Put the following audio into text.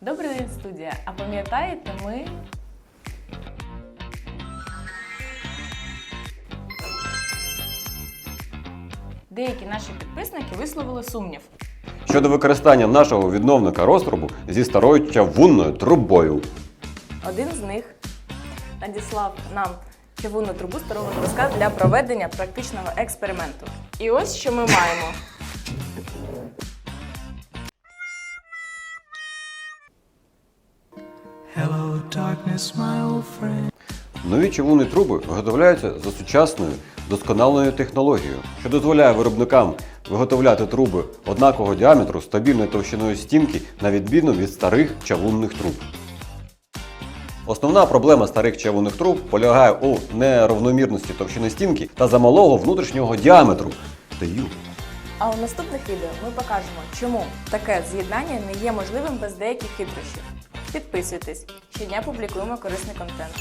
Добрий день, студія! А пам'ятаєте, ми деякі наші підписники висловили сумнів. Щодо використання нашого відновника розтрубу зі старою чавунною трубою. Один з них надіслав нам чавунну трубу старого зразка для проведення практичного експерименту. І ось що ми маємо. Darkness, my old friend. Нові чавунні труби виготовляються за сучасною досконаленою технологією, що дозволяє виробникам виготовляти труби однакового діаметру стабільною товщиною стінки на відміну від старих чавунних труб. Основна проблема старих чавунних труб полягає у неравномірності товщини стінки та замалого внутрішнього діаметру. Даю. А у наступних відео ми покажемо, чому таке з'єднання не є можливим без деяких хитрощів. Підписуйтесь, щодня публікуємо корисний контент.